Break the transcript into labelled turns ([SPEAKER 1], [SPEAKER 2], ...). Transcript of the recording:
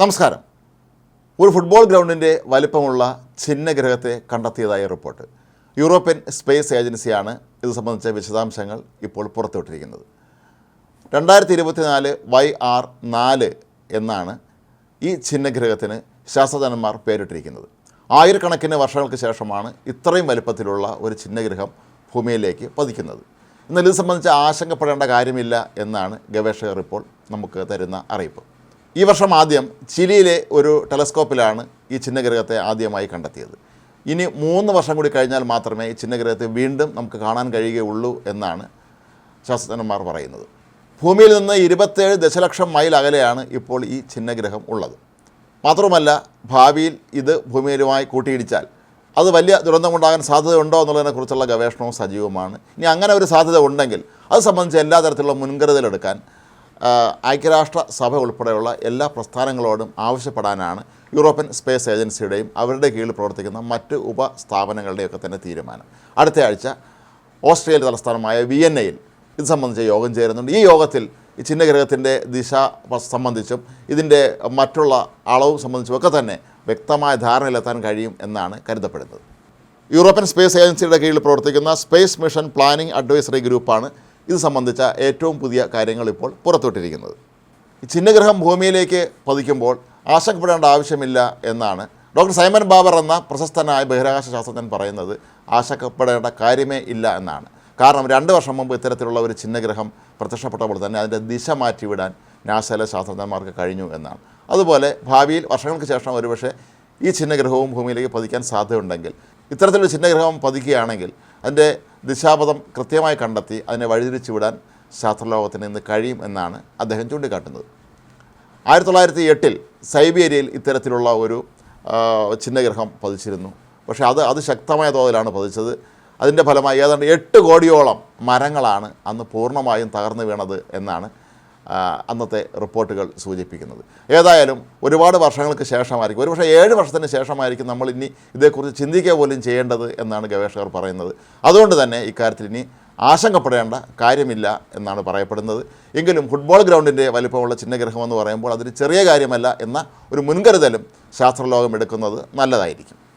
[SPEAKER 1] നമസ്കാരം. ഒരു ഫുട്ബോൾ ഗ്രൗണ്ടിന്റെ വലിപ്പമുള്ള ഛിന്നഗ്രഹത്തെ കണ്ടെത്തിയതായ റിപ്പോർട്ട്. യൂറോപ്യൻ സ്പേസ് ഏജൻസിയാണ് ഇത് സംബന്ധിച്ച വിശദാംശങ്ങൾ ഇപ്പോൾ പുറത്തുവിട്ടിരിക്കുന്നത്. രണ്ടായിരത്തി ഇരുപത്തിനാല് വൈ ആർ നാല് എന്നാണ് ഈ ഛിന്നഗ്രഹത്തിന് ശാസ്ത്രജ്ഞന്മാർ പേരിട്ടിരിക്കുന്നത്. ആയിരക്കണക്കിന് വർഷങ്ങൾക്ക് ശേഷമാണ് ഇത്രയും വലിപ്പത്തിലുള്ള ഒരു ഛിന്നഗ്രഹം ഭൂമിയിലേക്ക് പതിക്കുന്നത്. എന്നാൽ ഇത് സംബന്ധിച്ച് ആശങ്കപ്പെടേണ്ട കാര്യമില്ല എന്നാണ് ഗവേഷകർ ഇപ്പോൾ നമുക്ക് തരുന്ന അറിയിപ്പ്. ഈ വർഷം ആദ്യം ചിലിയിലെ ഒരു ടെലസ്കോപ്പിലാണ് ഈ ചിഹ്നഗ്രഹത്തെ ആദ്യമായി കണ്ടെത്തിയത്. ഇനി മൂന്ന് വർഷം കൂടി കഴിഞ്ഞാൽ മാത്രമേ ഈ ചിഹ്നഗ്രഹത്തെ വീണ്ടും നമുക്ക് കാണാൻ കഴിയുകയുള്ളൂ എന്നാണ് ശാസ്ത്രജ്ഞന്മാർ പറയുന്നത്. ഭൂമിയിൽ നിന്ന് ഇരുപത്തേഴ് ദശലക്ഷം മൈൽ അകലെയാണ് ഇപ്പോൾ ഈ ചിഹ്നഗ്രഹം ഉള്ളത്. മാത്രമല്ല ഭാവിയിൽ ഇത് ഭൂമിയിലുമായി കൂട്ടിയിടിച്ചാൽ അത് വലിയ ദുരന്തമുണ്ടാകാൻ സാധ്യതയുണ്ടോ എന്നുള്ളതിനെക്കുറിച്ചുള്ള ഗവേഷണവും സജീവമാണ് ഇനി അങ്ങനെ ഒരു സാധ്യത ഉണ്ടെങ്കിൽ അത് സംബന്ധിച്ച് എല്ലാ തരത്തിലുള്ള മുൻകരുതലെടുക്കാൻ ഐക്യരാഷ്ട്ര സഭ ഉൾപ്പെടെയുള്ള എല്ലാ പ്രസ്ഥാനങ്ങളോടും ആവശ്യപ്പെടാനാണ് യൂറോപ്യൻ സ്പേസ് ഏജൻസിയുടെയും അവരുടെ കീഴിൽ പ്രവർത്തിക്കുന്ന മറ്റ് ഉപസ്ഥാപനങ്ങളുടെയൊക്കെ തന്നെ തീരുമാനം. അടുത്ത ആഴ്ച ഓസ്ട്രേലിയ തലസ്ഥാനമായ വിയന്നയിൽ ഇത് സംബന്ധിച്ച യോഗം ചേരുന്നുണ്ട്. ഈ യോഗത്തിൽ ഈ ചിഹ്നഗ്രഹത്തിന്റെ ദിശ സംബന്ധിച്ചും ഇതിന്റെ മറ്റുള്ള അളവും സംബന്ധിച്ചും ഒക്കെ തന്നെ വ്യക്തമായ ധാരണയിലെത്താൻ കഴിയും എന്നാണ് കരുതപ്പെടുന്നത്. യൂറോപ്യൻ സ്പേസ് ഏജൻസിയുടെ കീഴിൽ പ്രവർത്തിക്കുന്ന സ്പേസ് മിഷൻ പ്ലാനിംഗ് അഡ്വൈസറി ഗ്രൂപ്പാണ് ഇത് സംബന്ധിച്ച ഏറ്റവും പുതിയ കാര്യങ്ങൾ ഇപ്പോൾ പുറത്തുവിട്ടിരിക്കുന്നത്. ചിഹ്നഗ്രഹം ഭൂമിയിലേക്ക് പതിക്കുമ്പോൾ ആശങ്കപ്പെടേണ്ട ആവശ്യമില്ല എന്നാണ് ഡോക്ടർ സൈമൻ ബാബർ എന്ന പ്രശസ്തനായ ബഹിരാകാശ ശാസ്ത്രജ്ഞൻ പറയുന്നത്. ആശങ്കപ്പെടേണ്ട കാര്യമേ ഇല്ല എന്നാണ്. കാരണം രണ്ട് വർഷം മുമ്പ് ഇത്തരത്തിലുള്ള ഒരു ചിഹ്നഗ്രഹം പ്രത്യക്ഷപ്പെട്ടപ്പോൾ തന്നെ അതിന്റെ ദിശ മാറ്റിവിടാൻ നാസയിലെ ശാസ്ത്രജ്ഞന്മാർക്ക് കഴിഞ്ഞു എന്നാണ്. അതുപോലെ ഭാവിയിൽ വർഷങ്ങൾക്ക് ശേഷം ഒരുപക്ഷെ ഈ ചിഹ്നഗ്രഹവും ഭൂമിയിലേക്ക് പതിക്കാൻ സാധ്യതയുണ്ടെങ്കിൽ ഇത്തരത്തിലൊരു ചിഹ്നഗ്രഹം പതിക്കുകയാണെങ്കിൽ അതിന്റെ ദിശാപഥം കൃത്യമായി കണ്ടെത്തി അതിനെ വഴിതിരിച്ചു വിടാൻ ശാസ്ത്രലോകത്തിന് ഇന്ന് കഴിയും എന്നാണ് അദ്ദേഹം ചൂണ്ടിക്കാട്ടുന്നത്. ആയിരത്തി തൊള്ളായിരത്തി എട്ടിൽ സൈബീരിയയിൽ ഇത്തരത്തിലുള്ള ഒരു ചിഹ്നഗ്രഹം പതിച്ചിരുന്നു. പക്ഷേ അത് അത് ശക്തമായ തോതിലാണ് പതിച്ചത്. അതിന്റെ ഫലമായി ഏതാണ്ട് എട്ട് കോടിയോളം മരങ്ങളാണ് അന്ന് പൂർണമായും തകർന്നു വീണത് എന്നാണ് അന്നത്തെ റിപ്പോർട്ടുകൾ സൂചിപ്പിക്കുന്നത്. ഏതായാലും ഒരുപാട് വർഷങ്ങൾക്ക് ശേഷമായിരിക്കും ഒരുപക്ഷെ ഏഴ് വർഷത്തിന് ശേഷമായിരിക്കും നമ്മൾ ഇനി ഇതേക്കുറിച്ച് ചിന്തിക്കുക പോലും ചെയ്യേണ്ടത് എന്നാണ് ഗവേഷകർ പറയുന്നത്. അതുകൊണ്ട് തന്നെ ഇക്കാര്യത്തിൽ ഇനി ആശങ്കപ്പെടേണ്ട കാര്യമില്ല എന്നാണ് പറയപ്പെടുന്നത്. എങ്കിലും ഫുട്ബോൾ ഗ്രൗണ്ടിന്റെ വലിപ്പമുള്ള ചിഹ്നഗ്രഹമെന്ന് പറയുമ്പോൾ അതൊരു ചെറിയ കാര്യമല്ല എന്ന ഒരു മുൻകരുതലും ശാസ്ത്രലോകം എടുക്കുന്നത് നല്ലതായിരിക്കും.